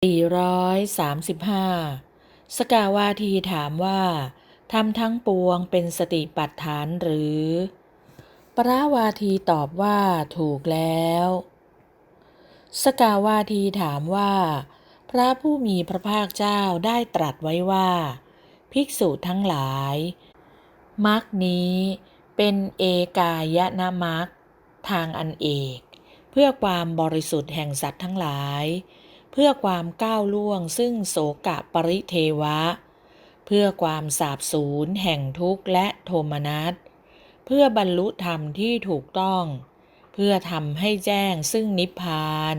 435 สกาวาทีถามว่าทำทั้งปวงเป็นสติปัฏฐานหรือ ปราวาทีตอบว่าถูกแล้ว สกาวาทีถามว่า พระผู้มีพระภาคเจ้าได้ตรัสไว้ว่า ภิกษุทั้งหลายมรรคนี้เป็นเอกายนะมรรคทางอันเอก เพื่อความบริสุทธิ์แห่งสัตว์ทั้งหลาย เพื่อความก้าวล่วงซึ่งโสกะปริเทวะ เพื่อความสาบสูญแห่งทุกข์และโทมนัส เพื่อบรรลุธรรมที่ถูกต้อง เพื่อทำให้แจ้งซึ่งนิพพาน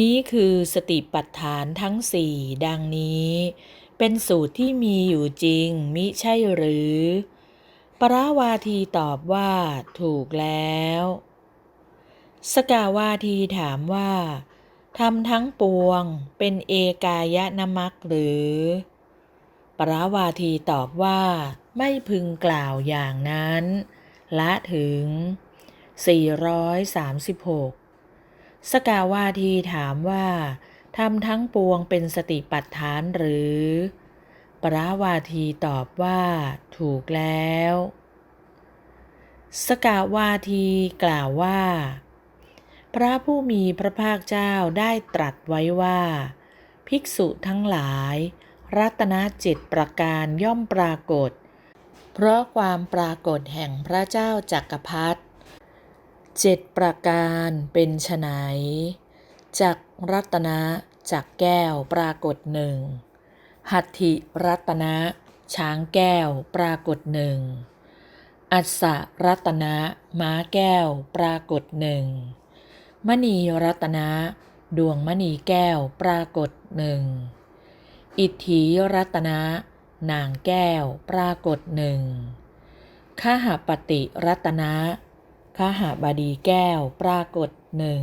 นี้คือสติปัฏฐานทั้งสี่ดังนี้ เป็นสูตรที่มีอยู่จริงมิใช่หรือ ปราวาทีตอบว่า ถูกแล้ว สกาวาทีถามว่า ทำทั้งปวงเป็นเอกายนะมักหรือ ปราวาทีตอบว่า ไม่พึงกล่าวอย่างนั้น ละถึง 436 สกาวาทีถามว่าทำทั้งปวงเป็นสติปัฏฐานหรือ ปราวาทีตอบว่าถูกแล้ว สกาวาทีกล่าวว่า พระผู้มีพระภาคเจ้าได้ตรัสไว้ว่า ภิกษุทั้งหลาย รัตนเจ็ดประการย่อมปรากฏ เพราะความปรากฏแห่งพระเจ้าจักรพรรดิเจ็ดประการเป็นไฉนจักรัตนะจักแก้วปรากฏหนึ่งหัตถิรัตนะช้างแก้วปรากฏหนึ่งอัสสะรัตนะม้าแก้วปรากฏหนึ่ง มณีรัตนะ ดวงมณีแก้วปรากฏหนึ่ง อิทธิรัตนะ นางแก้วปรากฏหนึ่งข้าหาปฏิรัตนะข้าหาบดีแก้วปรากฏหนึ่ง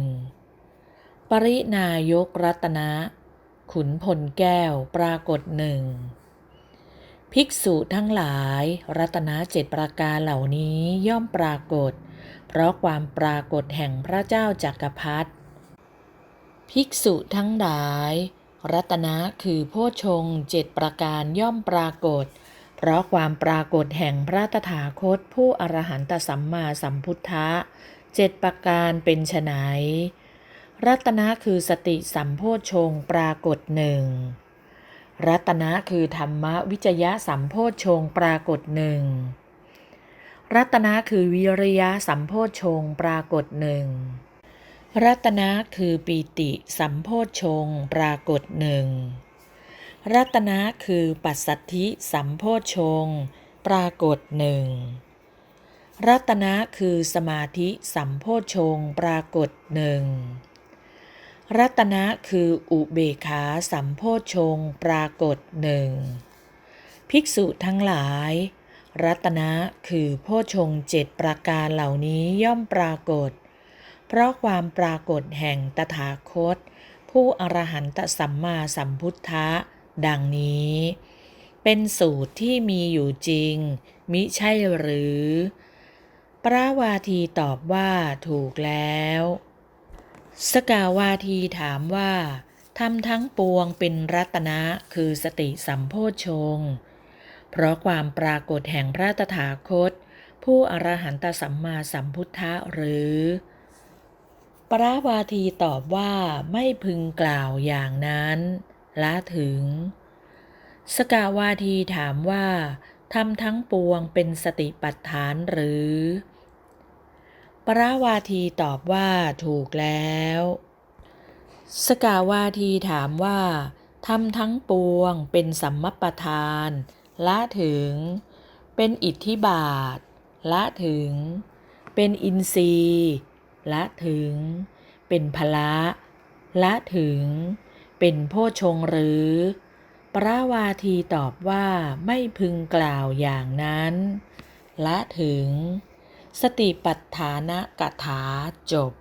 ปรินายกรัตนะ ขุนพลแก้วปรากฏหนึ่ง ภิกษุทั้งหลายรัตนะเจ็ดประการเหล่านี้ย่อมปรากฏ เพราะความปรากฏแห่งพระเจ้าจักรพรรดิภิกษุทั้งหลาย รัตนะคือโพชงเจ็ดประการย่อมปรากฏ เพราะความปรากฏแห่งพระตถาคตผู้อรหันตสัมมาสัมพุทธะเจ็ดประการเป็นไฉนรัตนะคือสติสัมโพชงปรากฏหนึ่งรัตนะคือธรรมวิจยะสัมโพชงปรากฏหนึ่ง รัตนะคือวิริยะสัมโพชงปรากฏหนึ่งรัตนะคือปีติสัมโพชงปรากฏหนึ่งรัตนะคือปัสสัทธิสัมโพชงปรากฏหนึ่งรัตนะคือสมาธิสัมโพชงปรากฏหนึ่งรัตนะคืออุเบขาสัมโพชงปรากฏหนึ่งภิกษุทั้งหลาย รัตนะคือโพชงเจ็ดประการเหล่านี้ย่อมปรากฏ เพราะความปรากฏแห่งตถาคต ผู้อรหันตสัมมาสัมพุทธะ ดังนี้ เป็นสูตรที่มีอยู่จริง มิใช่หรือปราวาทีตอบว่าถูกแล้ว สกาวาทีถามว่าทำทั้งปวงเป็นรัตนะคือสติสัมโพชง เพราะความปรากฏแห่งพระตถาคต ผู้อรหันตสัมมาสัมพุทธะหรือปราวาทีตอบว่าไม่พึงกล่าวอย่างนั้นละถึง สกาวาทีถามว่าทำทั้งปวงเป็นสติปัฏฐานหรือ ปราวาทีตอบว่าถูกแล้ว สกาวาทีถามว่าทำทั้งปวงเป็นสัมมปทาน ละถึง เป็นอิทธิบาท ละถึง เป็นอินทรีย์ ละถึง เป็นพละ ละถึง เป็นโพชงหรือ ปราวาทีตอบว่าไม่พึงกล่าวอย่างนั้น ละถึง สติปัฏฐานกถาจบ